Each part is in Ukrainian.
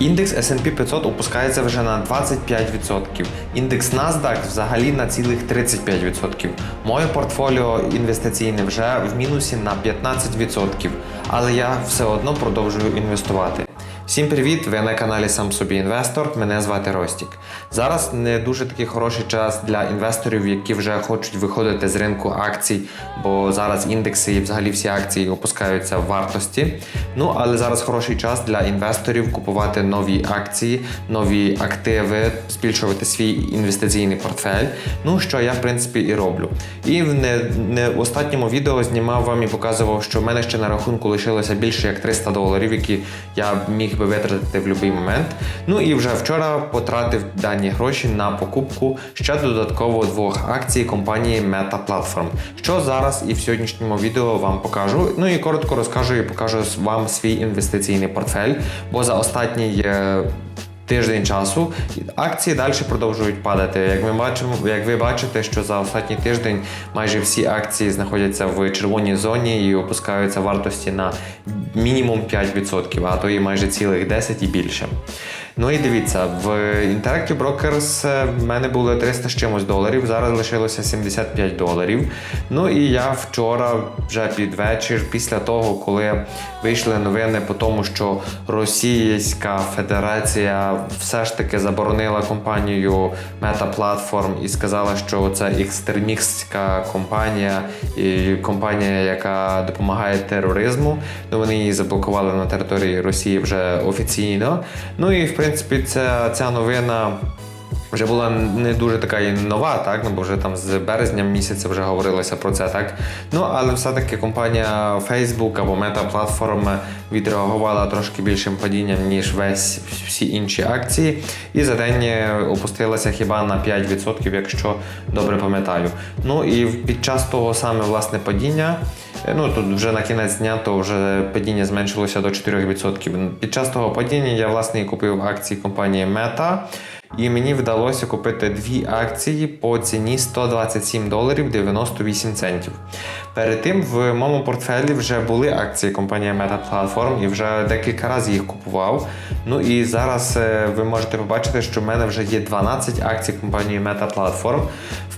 Індекс S&P 500 опускається вже на 25%. Індекс NASDAQ взагалі на цілих 35%. Моє портфоліо інвестиційне вже в мінусі на 15%, але я все одно продовжую інвестувати. Всім привіт! Ви на каналі Сам собі інвестор. Мене звати Ростік. Зараз не дуже такий хороший час для інвесторів, які вже хочуть виходити з ринку акцій, бо зараз індекси і взагалі всі акції опускаються в вартості. Ну але зараз хороший час для інвесторів купувати нові акції, нові активи, збільшувати свій інвестиційний портфель. Ну що я в принципі і роблю. І в не, не в останньому відео знімав вам і показував, що в мене ще на рахунку лишилося більше як 300 доларів, які я міг би витратити в будь-який момент. Ну і вже вчора потратив дані гроші на покупку ще додатково двох акцій компанії Meta Platform, що зараз і в сьогоднішньому відео вам покажу. Ну і коротко розкажу і покажу вам свій інвестиційний портфель, бо за останній. Тиждень часу акції далі продовжують падати. Як ми бачимо, як ви бачите, що за останній тиждень майже всі акції знаходяться в червоній зоні і опускаються вартості на мінімум 5%, а то і майже цілих 10 і більше. Ну і дивіться, в Interactive Brokers е, в мене було 300 з чимось доларів, зараз лишилося 75 доларів. Ну і я вчора, вже під вечір, після того, коли вийшли новини по тому, що Російська Федерація все ж таки заборонила компанію Meta Platform і сказала, що це екстремістська компанія і компанія, яка допомагає тероризму. Ну вони її заблокували на території Росії вже офіційно. Ну і в принципі, ця, ця новина. Вже була не дуже така і нова, так ну бо вже там з березня місяця вже говорилося про це, так. Ну але все-таки компанія Facebook або Meta Platform відреагувала трошки більшим падінням, ніж весь всі інші акції, і за день опустилася хіба на 5%, якщо добре пам'ятаю. Ну і під час того саме власне падіння. Ну тут вже на кінець дня то вже падіння зменшилося до 4%. Під час того падіння я власне і купив акції компанії Meta. І мені вдалося купити дві акції по ціні 127 доларів 98 центів. Перед тим в моєму портфелі вже були акції компанії Meta Platform і вже декілька разів їх купував. Ну і зараз е, ви можете побачити, що в мене вже є 12 акцій компанії Meta Platform.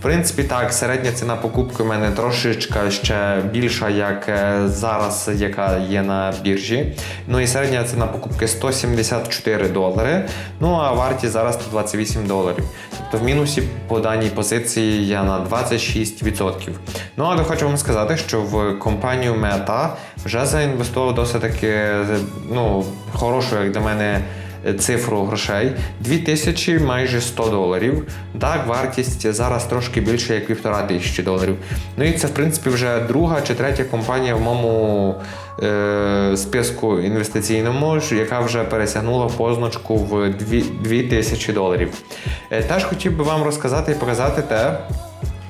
Принципі, так, середня ціна покупки в мене трошечка ще більша, як е, зараз, яка є на біржі. Ну і середня ціна покупки 174 долари. Ну а вартість зараз 128 доларів. Тобто в мінусі по даній позиції я на 26%. Ну але хочу вам сказати, що в компанію Meta вже заінвестував досить таки ну, хорошу, як для мене цифру грошей 2000 майже 100 доларів. Так, вартість зараз трошки більше як півтора тисячі доларів. Ну і це, в принципі, вже друга чи третя компанія в моєму е, списку інвестиційному, яка вже пересягнула позначку в 2000 доларів. Е, теж хотів би вам розказати і показати те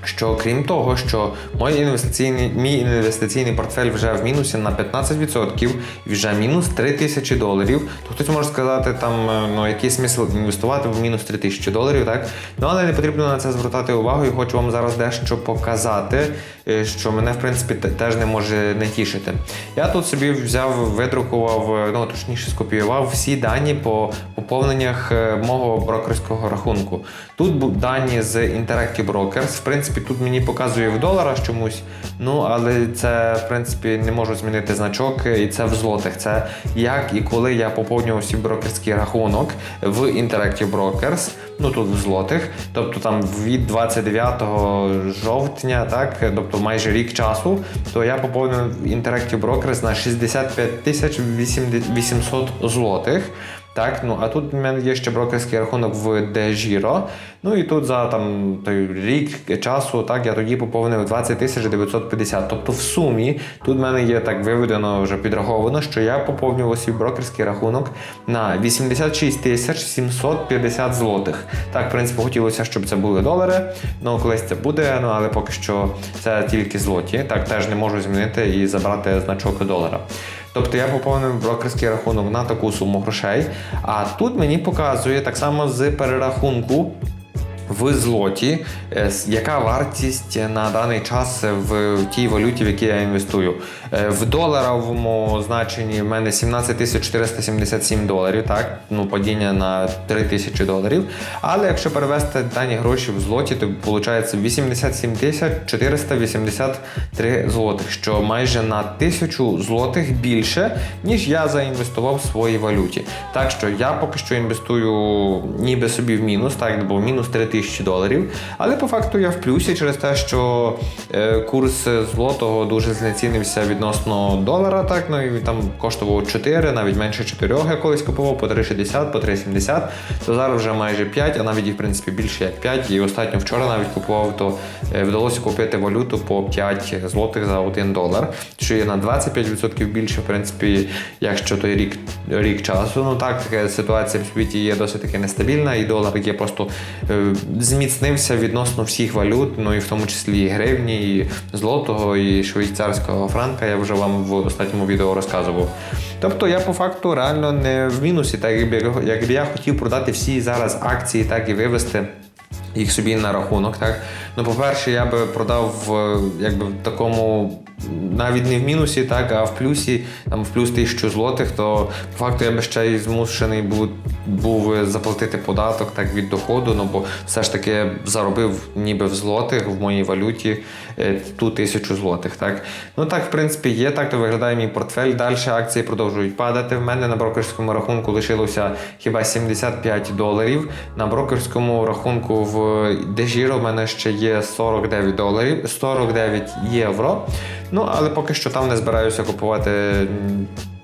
що крім того, що мій інвестиційний мій інвестиційний портфель вже в мінусі на 15% вже мінус 3 тисячі доларів, то хтось може сказати, там ну який смисл інвестувати в мінус 3 тисячі доларів, так? Ну але не потрібно на це звертати увагу і хочу вам зараз дещо показати, е, що мене в принципі теж не може не тішити. Я тут собі взяв, видрукував, ну точніше скопіював всі дані по поповненнях е, мого брокерського рахунку. Тут дані з Interactive Brokers, в принципі принципі, тут мені показує в доларах чомусь, ну але це, в принципі, не можу змінити значок, і це в злотих. Це як і коли я поповнював свій брокерський рахунок в Interactive Brokers, ну тут в злотих, тобто там від 29 жовтня, так, тобто майже рік часу, то я поповнив Interactive Brokers на 65 тисяч 800 злотих. Так, ну а тут в мене є ще брокерський рахунок в DGiro. Ну і тут за там той рік часу, так, я тоді поповнив 20 тисяч 950. Тобто в сумі тут в мене є так виведено, вже підраховано, що я поповнював свій брокерський рахунок на 86 тисяч 750 злотих. Так, в принципі, хотілося, щоб це були долари. Ну, колись це буде, ну але поки що це тільки злоті. Так, теж не можу змінити і забрати значок долара. Тобто я поповнив брокерський рахунок на таку суму грошей. А тут мені показує так само з перерахунку. В злоті, е, яка вартість на даний час в тій валюті, в якій я інвестую. Е, В доларовому значенні в мене 17 477 доларів, так? Ну, падіння на 3 тисячі доларів. Але якщо перевести дані гроші в злоті, то виходить 87 483 злотих, що майже на тисячу злотих більше, ніж я заінвестував в своїй валюті. Так що я поки що інвестую ніби собі в мінус, так, бо мінус 3 тисячі доларів. Але по факту я в плюсі через те, що е, курс злотого дуже знецінився відносно долара, так, ну і там коштував 4, навіть менше 4 я колись купував по 3,60, по 3,70, то зараз вже майже 5, а навіть і в принципі більше як 5. І останньо вчора навіть купував, то е, вдалося купити валюту по 5 злотих за 1 долар, що є на 25% більше, в принципі, якщо той рік, рік часу. Ну так, така ситуація в світі є досить таки нестабільна, і долар є просто е, зміцнився відносно всіх валют, ну і в тому числі і гривні, і злотого, і швейцарського франка. Я вже вам в останньому відео розказував. Тобто я по факту реально не в мінусі, так якби, якби я хотів продати всі зараз акції, так і вивести їх собі на рахунок. Так? Ну, по-перше, я би продав якби, в такому навіть не в мінусі, так, а в плюсі, там в плюс тисячу злотих, то по факту я би ще й змушений був, був заплатити податок так, від доходу, ну бо все ж таки заробив ніби в злотих в моїй валюті е, ту тисячу злотих. Так? Ну так, в принципі, є, так то виглядає мій портфель. Далі акції продовжують падати. В мене на брокерському рахунку лишилося хіба 75 доларів. На брокерському рахунку в Дежіро в мене ще є 49 доларів, 49 євро. Ну, але поки що там не збираюся купувати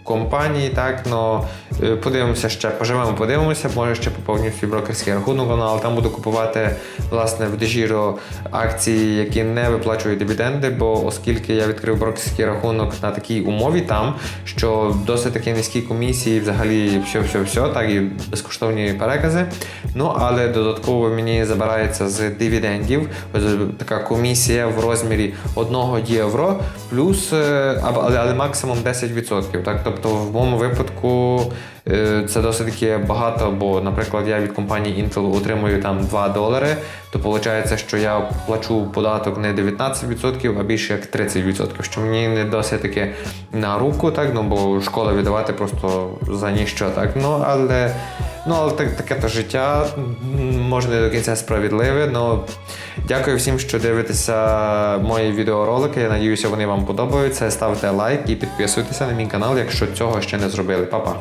компанії, так, но е, подивимося ще, поживемо, подивимося, може ще поповню свій брокерський рахунок, але там буду купувати власне в Дежіро акції, які не виплачують дивіденди, бо оскільки я відкрив брокерський рахунок на такій умові там, що досить такі низькі комісії, взагалі все-все-все, так і безкоштовні перекази. Ну, але додатково мені забирається з дивідендів така комісія в розмірі 1 євро, плюс, е, але, але максимум 10%. Так? Тобто в моєму випадку е, це досить таки багато, бо, наприклад, я від компанії Intel отримую там 2 долари, то виходить, що я плачу податок не 19%, а більше як 30%, що мені не досить таки на руку, так, ну бо школа віддавати просто за ніщо, так. Ну, але Ну, але так, таке то життя, можна не до кінця справедливе. Ну, дякую всім, що дивитеся мої відеоролики. Я надіюся, вони вам подобаються. Ставте лайк і підписуйтеся на мій канал, якщо цього ще не зробили. Па-па!